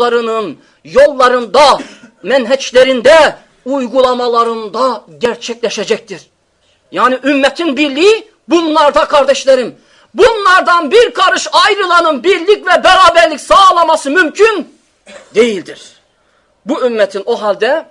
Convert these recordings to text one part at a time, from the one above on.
yollarının, yollarında, menheçlerinde, uygulamalarında gerçekleşecektir. Yani ümmetin birliği bunlarda kardeşlerim. Bunlardan bir karış ayrılanın birlik ve beraberlik sağlaması mümkün değildir. Bu ümmetin o halde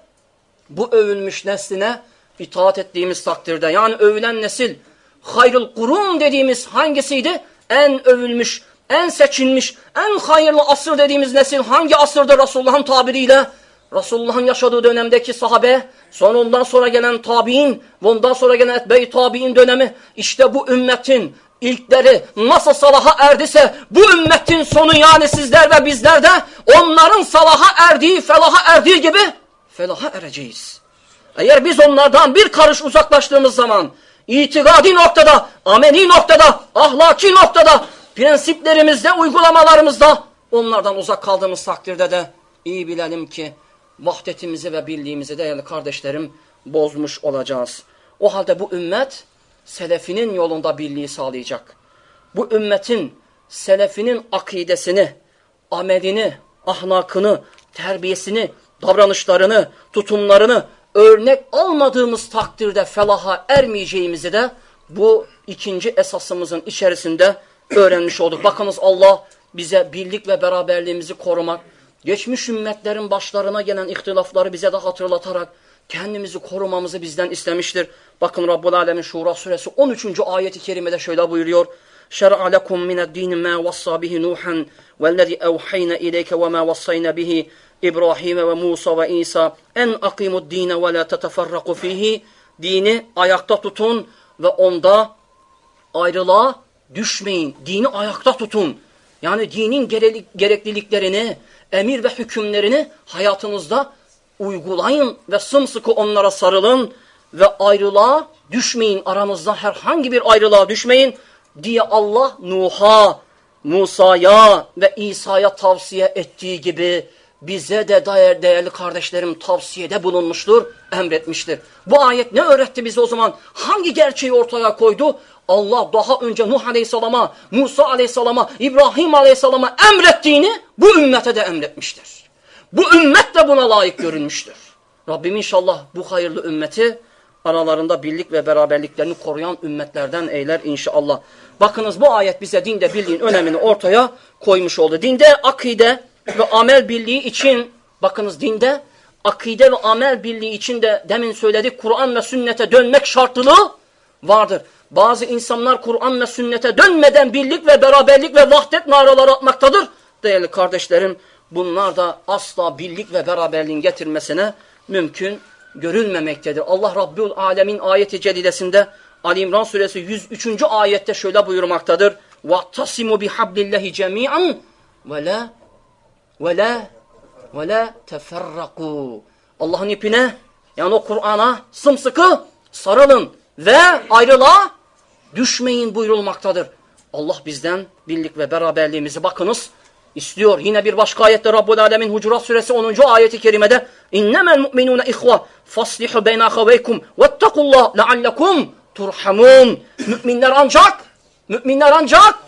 bu övülmüş nesline itaat ettiğimiz takdirde yani övülen nesil hayrul kurun dediğimiz hangisiydi? En övülmüş, en seçilmiş, en hayırlı asır dediğimiz nesil hangi asırdır Resulullah'ın tabiriyle? Resulullah'ın yaşadığı dönemdeki sahabe, sonra ondan sonra gelen tabi'in ondan sonra gelen etbe-i tabi'in dönemi. İşte bu ümmetin ilkleri nasıl salaha erdiyse bu ümmetin sonu yani sizler ve bizler de onların salaha erdiği, felaha erdiği gibi felaha ereceğiz. Eğer biz onlardan bir karış uzaklaştığımız zaman itikadi noktada, ameli noktada, ahlaki noktada, prensiplerimizde, uygulamalarımızda onlardan uzak kaldığımız takdirde de iyi bilelim ki vahdetimizi ve birliğimizi değerli kardeşlerim bozmuş olacağız. O halde bu ümmet selefinin yolunda birliği sağlayacak. Bu ümmetin selefinin akidesini, amelini, ahlakını, terbiyesini, davranışlarını, tutumlarını örnek almadığımız takdirde felaha ermeyeceğimizi de bu ikinci esasımızın içerisinde öğrenmiş olduk. Bakınız Allah bize birlik ve beraberliğimizi korumak, geçmiş ümmetlerin başlarına gelen ihtilafları bize de hatırlatarak kendimizi korumamızı bizden istemiştir. Bakın Rabbul Alemin Şura suresi 13. ayeti kerimede şöyle buyuruyor. شرع لكم من الدين ما وصى به نوحا والذي أوحينا إليك وما وصينا به إبراهيم وموسى وإيسى en أقيموا الدين ولا تتفرقوا فيه dini ayakta tutun ve onda ayrılığa düşmeyin. Dini ayakta tutun. Yani dinin gerekliliklerini, emir ve hükümlerini hayatınızda uygulayın ve sımsıkı onlara sarılın ve ayrılığa düşmeyin. Aramızda herhangi bir ayrılığa düşmeyin diye Allah Nuh'a, Musa'ya ve İsa'ya tavsiye ettiği gibi bize de değer, değerli kardeşlerim tavsiyede bulunmuştur, emretmiştir. Bu ayet ne öğretti bize o zaman? Hangi gerçeği ortaya koydu? Allah daha önce Nuh Aleyhisselam'a, Musa Aleyhisselam'a, İbrahim Aleyhisselam'a emrettiğini bu ümmete de emretmiştir. Bu ümmet de buna layık görünmüştür. Rabbim inşallah bu hayırlı ümmeti aralarında birlik ve beraberliklerini koruyan ümmetlerden eyler inşallah. Bakınız bu ayet bize dinde birliğin önemini ortaya koymuş oldu. Dinde akide ve amel birliği için bakınız dinde akide ve amel birliği için de demin söyledik Kur'an ve sünnete dönmek şartlılığı vardır. Bazı insanlar Kur'an ve sünnete dönmeden birlik ve beraberlik ve vahdet naraları atmaktadır. Değerli kardeşlerim bunlar da asla birlik ve beraberliğin getirmesine mümkün görülmemektedir. Allah Rabbül Alemin ayeti celilesinde Ali İmran suresi 103. ayette şöyle buyurmaktadır. وَاَتَّصِمُوا بِحَبْلِ اللّٰهِ جَمِيعًا وَلَا وَلَا وَلَا تَفَرَّقُوا Allah'ın ipine yani o Kur'an'a sımsıkı sarılın ve ayrılığa düşmeyin buyurulmaktadır. Allah bizden birlik ve beraberliğimizi bakınız istiyor. Yine bir başka ayette Rabbul Alemin Hucurat suresi 10. ayeti kerimede İnnemel mu'minune ihva faslihu beyne ahaveykum vettekullah leallekum turhamun. Müminler ancak müminler ancak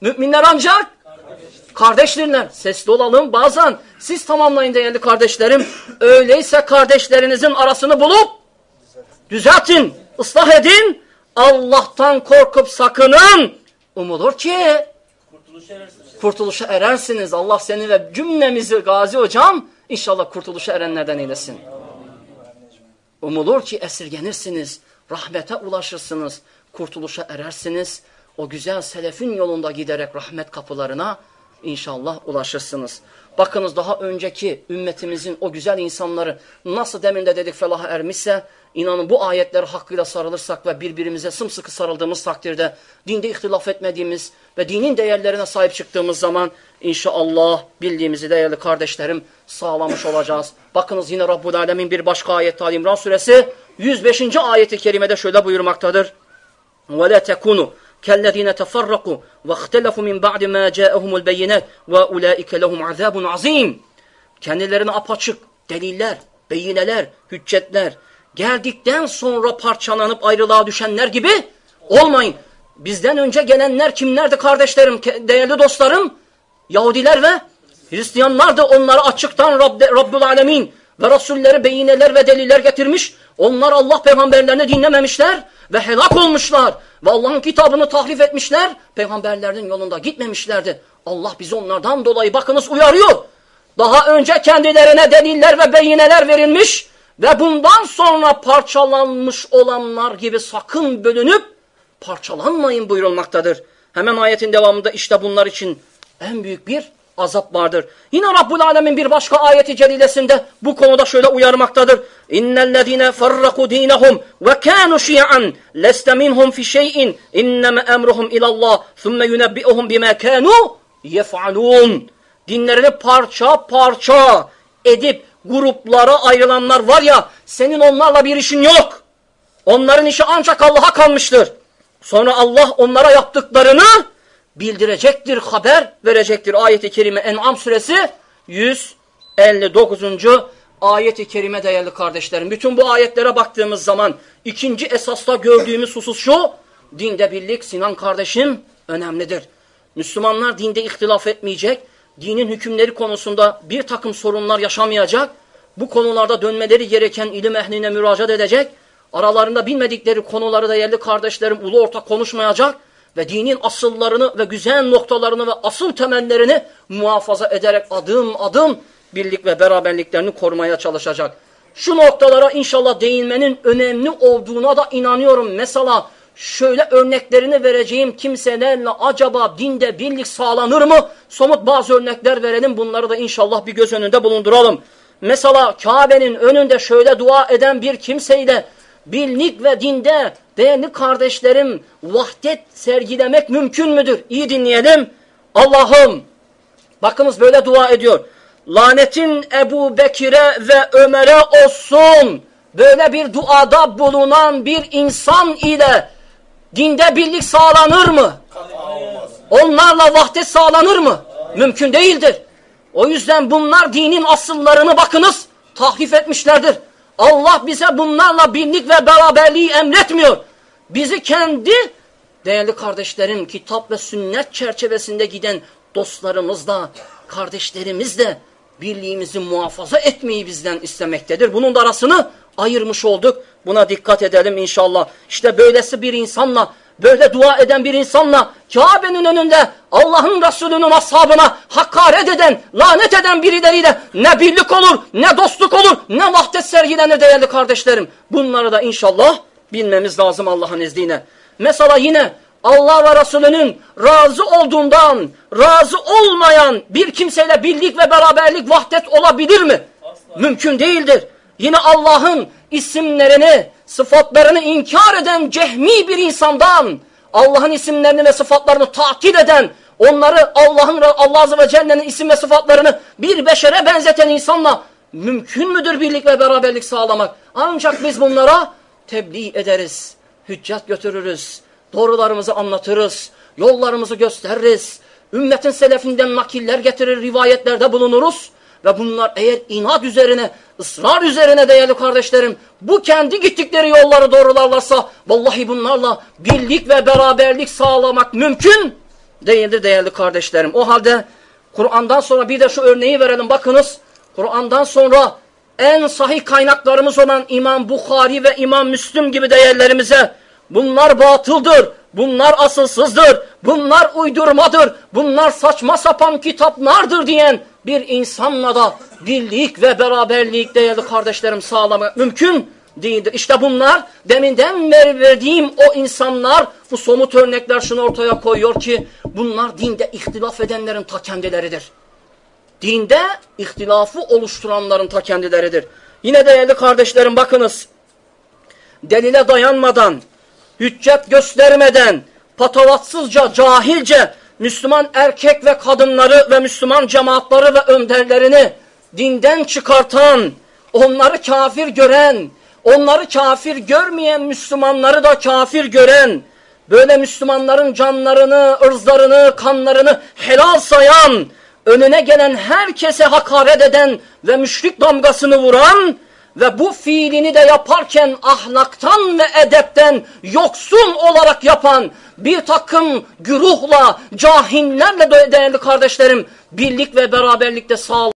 müminler ancak kardeşlerler. Sesli olalım bazen. Siz tamamlayın değerli kardeşlerim. Öyleyse kardeşlerinizin arasını bulup düzeltin, ıslah edin. Allah'tan korkup sakının. Umulur ki kurtuluşa erersiniz. kurtuluşa erersiniz. Allah seni ve cümlemizi Gazi Hocam inşallah kurtuluşa erenlerden eylesin. Umulur ki esirgenirsiniz. Rahmete ulaşırsınız. Kurtuluşa erersiniz. O güzel selefin yolunda giderek rahmet kapılarına inşallah ulaşırsınız. Bakınız daha önceki ümmetimizin o güzel insanları nasıl demin de dedik felaha ermişse inanın bu ayetler hakkıyla sarılırsak ve birbirimize sımsıkı sarıldığımız takdirde dinde ihtilaf etmediğimiz ve dinin değerlerine sahip çıktığımız zaman inşallah bildiğimizi değerli kardeşlerim sağlamış olacağız. Bakınız yine Rabbul Alemin bir başka ayet Ali İmran suresi 105. ayeti kerimede şöyle buyurmaktadır. وَلَا تَكُونُوا كالذين تفرقوا واختلفوا من بعد ما جاءهم البينات وأولئك لهم عذاب عظيم kendilerine apaçık deliller, beyineler, hüccetler geldikten sonra parçalanıp ayrılığa düşenler gibi olmayın. Bizden önce gelenler kimlerdi kardeşlerim, değerli dostlarım? Yahudiler ve Hristiyanlar da onlara açıktan Rabbe, Rabbül Alemin ve Resulleri beyineler ve deliller getirmiş. Onlar Allah peygamberlerini dinlememişler ve helak olmuşlar. Ve Allah'ın kitabını tahrif etmişler. Peygamberlerin yolunda gitmemişlerdi. Allah bizi onlardan dolayı bakınız uyarıyor. Daha önce kendilerine deliller ve beyineler verilmiş ve bundan sonra parçalanmış olanlar gibi sakın bölünüp parçalanmayın buyurulmaktadır. Hemen ayetin devamında işte bunlar için en büyük bir azap vardır. Yine Rabbul Alemin bir başka ayeti celilesinde bu konuda şöyle uyarmaktadır. İnnellezine ferraku dinahum ve kanu şi'an leste minhum fi şey'in inneme emruhum ilallah thumme yunebbi'uhum bima kanu yef'alun. Dinlerini parça parça edip gruplara ayrılanlar var ya senin onlarla bir işin yok. Onların işi ancak Allah'a kalmıştır. Sonra Allah onlara yaptıklarını bildirecektir, haber verecektir. Ayet-i Kerime En'am suresi 159. ayet-i kerime değerli kardeşlerim. Bütün bu ayetlere baktığımız zaman ikinci esasla gördüğümüz husus şu. Dinde birlik Sinan kardeşim önemlidir. Müslümanlar dinde ihtilaf etmeyecek. Dinin hükümleri konusunda bir takım sorunlar yaşamayacak. Bu konularda dönmeleri gereken ilim ehline müracaat edecek. Aralarında bilmedikleri konuları değerli kardeşlerim ulu orta konuşmayacak ve dinin asıllarını ve güzel noktalarını ve asıl temellerini muhafaza ederek adım adım birlik ve beraberliklerini korumaya çalışacak. Şu noktalara inşallah değinmenin önemli olduğuna da inanıyorum. Mesela şöyle örneklerini vereceğim kimselerle acaba dinde birlik sağlanır mı? Somut bazı örnekler verelim bunları da inşallah bir göz önünde bulunduralım. Mesela Kabe'nin önünde şöyle dua eden bir kimseyle birlik ve dinde değerli kardeşlerim vahdet sergilemek mümkün müdür? İyi dinleyelim. Allah'ım bakınız böyle dua ediyor. Lanetin Ebu Bekir'e ve Ömer'e olsun. Böyle bir duada bulunan bir insan ile dinde birlik sağlanır mı? Onlarla vahdet sağlanır mı? Mümkün değildir. O yüzden bunlar dinin asıllarını bakınız tahrif etmişlerdir. Allah bize bunlarla birlik ve beraberliği emretmiyor. Bizi kendi değerli kardeşlerim kitap ve sünnet çerçevesinde giden dostlarımızla, kardeşlerimizle birliğimizi muhafaza etmeyi bizden istemektedir. Bunun da arasını ayırmış olduk. Buna dikkat edelim inşallah. İşte böylesi bir insanla böyle dua eden bir insanla Kabe'nin önünde Allah'ın Resulü'nün ashabına hakaret eden, lanet eden birileriyle ne birlik olur, ne dostluk olur, ne vahdet sergilenir değerli kardeşlerim. Bunları da inşallah bilmemiz lazım Allah'ın izniyle. Mesela yine Allah ve Resulünün razı olduğundan razı olmayan bir kimseyle birlik ve beraberlik vahdet olabilir mi? Asla. Mümkün değildir. Yine Allah'ın isimlerini, sıfatlarını inkar eden cehmi bir insandan, Allah'ın isimlerini ve sıfatlarını takip eden, onları Allah'ın Allah Azze ve Celle'nin isim ve sıfatlarını bir beşere benzeten insanla mümkün müdür birlik ve beraberlik sağlamak? Ancak biz bunlara tebliğ ederiz, hüccet götürürüz, doğrularımızı anlatırız, yollarımızı gösteririz, ümmetin selefinden nakiller getirir, rivayetlerde bulunuruz ve bunlar eğer inat üzerine, ısrar üzerine değerli kardeşlerim, bu kendi gittikleri yolları doğrularlarsa, vallahi bunlarla birlik ve beraberlik sağlamak mümkün değildir değerli kardeşlerim. O halde Kur'an'dan sonra bir de şu örneği verelim. Bakınız, Kur'an'dan sonra en sahih kaynaklarımız olan İmam Bukhari ve İmam Müslüm gibi değerlerimize bunlar batıldır, bunlar asılsızdır, bunlar uydurmadır, bunlar saçma sapan kitaplardır diyen bir insanla da birlik ve beraberlik değerli kardeşlerim sağlamak mümkün değildir. İşte bunlar deminden beri verdiğim o insanlar bu somut örnekler şunu ortaya koyuyor ki bunlar dinde ihtilaf edenlerin ta kendileridir. Dinde ihtilafı oluşturanların ta kendileridir. Yine değerli kardeşlerim bakınız delile dayanmadan hüccet göstermeden patavatsızca, cahilce Müslüman erkek ve kadınları ve Müslüman cemaatları ve önderlerini dinden çıkartan, onları kafir gören, onları kafir görmeyen Müslümanları da kafir gören, böyle Müslümanların canlarını, ırzlarını, kanlarını helal sayan, önüne gelen herkese hakaret eden ve müşrik damgasını vuran ve bu fiilini de yaparken ahlaktan ve edepten yoksun olarak yapan bir takım güruhla, cahillerle de değerli kardeşlerim birlik ve beraberlikte sağ